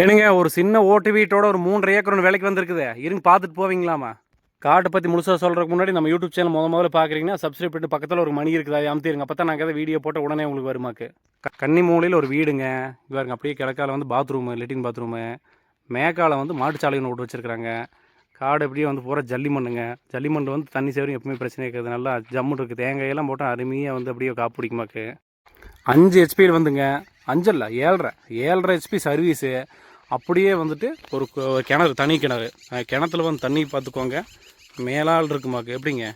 ஏனுங்க ஒரு சின்ன ஓட்டு வீட்டோட ஒரு மூன்றரை ஏக்கர் ஒன்று விலைக்கு வந்திருக்குது. இருங்க பார்த்துட்டு போவீங்களாமா? காட்டை பற்றி முழுசாக சொல்கிறதுக்கு முன்னாடி நம்ம யூடியூப் சேனல் முத முதல்ல பார்க்குறீங்கன்னா சப்ஸ்கிரைப் பண்ணிட்டு பக்கத்தில் ஒரு மணி இருக்குது அதை அமுத்திருங்க அப்போ தான் நாங்கள் எதாவது வீடியோ போட்ட உடனே உங்களுக்கு வருமாக்கு. கன்னி மூலையில் ஒரு வீடுங்க. இவருங்க அப்படியே கிழக்கால வந்து பாத்ரூமு லெட்டின் பாத்ரூமு மேக்கால வந்து மாட்டுச்சாலைன்னு விட்டு வச்சுருக்குறாங்க. காடு எப்படியும் வந்து பூரா ஜல்லி மண்ணுங்க. ஜல்லி மண் வந்து தண்ணி சேவரும் எப்பவுமே பிரச்சனை இருக்காது. நல்லா ஜம்முன்னு இருக்குது. தேங்காயெல்லாம் போட்டால் அருமையாக வந்து அப்படியே காப்பு பிடிக்குமாக்கு. அஞ்சு ஹெச்பியில் வந்துங்க. அஞ்சல்ல ஏழரை. ஏழரை ஹெச்பி சர்வீஸு அப்படியே வந்துட்டு ஒரு கிணறு தனி கிணறு. கிணத்துல வந்து தண்ணி பார்த்துக்கோங்க மேலால் இருக்குமாக்கு எப்படிங்க?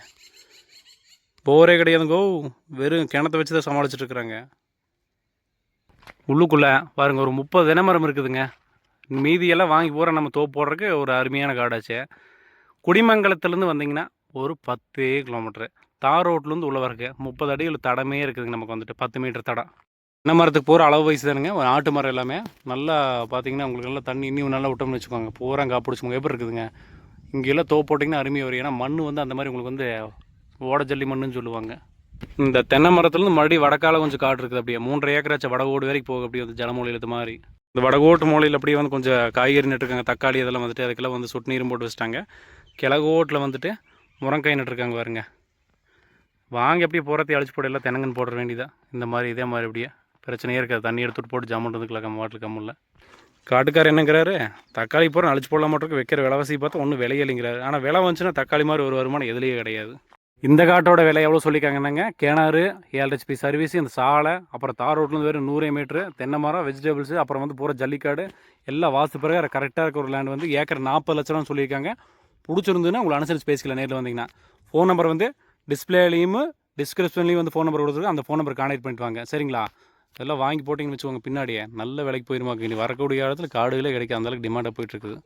போரே கிடையாதுங்கோ. வெறும் கிணத்த வச்சு தான் சமாளிச்சிட்டுருக்குறாங்க உள்ளுக்குள்ளே பாருங்க ஒரு முப்பது தினமரம் இருக்குதுங்க. மீதியெல்லாம் வாங்கி போகிற நம்ம தோப்பு போடுறதுக்கு ஒரு அருமையான காடாச்சு. குடிமங்கலத்துலேருந்து வந்தீங்கன்னா ஒரு பத்து கிலோமீட்ரு தார் ரோட்லேருந்து உள்ளே வரக்கு முப்பது அடியில் தடமே இருக்குதுங்க நமக்கு வந்துட்டு. பத்து மீட்டர் தடம். தென்னை மரத்துக்கு போகிற அளவு வயசு தானுங்க. ஆட்டு மரம் எல்லாமே. நல்லா பார்த்தீங்கன்னா உங்களுக்கு நல்லா தண்ணி இன்னும் நல்லா விட்டோம்னு வச்சுக்கோங்க. பூரா காப்பிடிச்சுக்கோங்க எப்படி இருக்குதுங்க? இங்கெல்லாம் தோப்பு போட்டிங்கன்னா அருமையாக வரும். ஏன்னா மண் வந்து அந்த மாதிரி உங்களுக்கு வந்து ஓட ஜல்லி மண்ணுன்னு சொல்லுவாங்க. இந்த தென்னை மரத்துலேருந்து மறுபடியும் வடக்கால கொஞ்சம் காடு இருக்குது அப்படியே. மூன்றரை ஏக்கராச்சும் வடகோடு வரைக்கும் போகும். அப்படியே வந்து ஜலமூலையில் இது மாதிரி. இந்த வடகோட்டு மூலையில் அப்படியே வந்து கொஞ்சம் காய்கறி நட்டுருக்காங்க. தக்காளி இதெல்லாம் வந்துட்டு அதுக்கெல்லாம் வந்து சொட்டு நீரும் போட்டு வச்சுட்டாங்க. கிழகோட்டில் வந்துட்டு முரங்காய் நட்டுருக்காங்க பாருங்க. வாங்க அப்படியே போகிறதை அழிச்சு போட எல்லாம் தென்னங்கன்னு போட வேண்டியதா இந்த மாதிரி இதே மாதிரி அப்படியே. பிரச்சனையே இருக்காது. தண்ணி எடுத்துகிட்டு போட்டு ஜாமன் இருந்துக்கலாம் நம்ம வாட்டில் கம்மில்ல காட்டுக்காரர் என்னங்கிறாரு தக்காளி போகிற அழிச்சு போடலாம் மாட்டிருக்கு வைக்கிற விலைவாசி பார்த்தா ஒன்றும் விலையில்லைங்கிறாரு ஆனால் விலை வந்துச்சுன்னா தக்காளி மாதிரி ஒரு வருமானம் எதுலேயே கிடையாது. இந்த காட்டோட விலை எவ்வளோ சொல்லியிருக்காங்கன்னாங்க கிணறு ஏழு சர்வீஸ் இந்த சாலை அப்புறம் தார் ரோட்லேருந்து வெறும் நூறு மீட்ரு தென்னை மரம் வெஜிடபிள்ஸு அப்புறம் வந்து பூரா ஜல்லிக்காடு எல்லாம் வாஸ்து பிறகு கரெக்டாக இருக்க ஒரு லேண்ட் வந்து ஏக்கர் நாற்பது லட்சம்னு சொல்லியிருக்காங்க. பிடிச்சிருந்துன்னா உங்களை அனுசரிச்சு பேசிக்கலாம் நேரில் வந்தீங்கன்னா. ஃபோன் நம்பர் வந்து டிஸ்பிளேலையும் டிஸ்கிரிப்ஷன்லேயும் வந்து ஃபோன் நம்பர் கொடுத்துருக்கு அந்த ஃபோன் நம்பர் கான்டாக்ட் பண்ணிட்டு வாங்க. சரிங்களா? இதெல்லாம் வாங்கி போட்டிங்கன்னு வச்சுக்கோங்க பின்னாடியே. நல்ல விலைக்கு போயிருமாக்கு. இனி வரக்கூடிய காலத்தில் காடுகளே கிடைக்கும் அந்தளவுக்கு டிமாண்டாக போயிட்டுருக்குது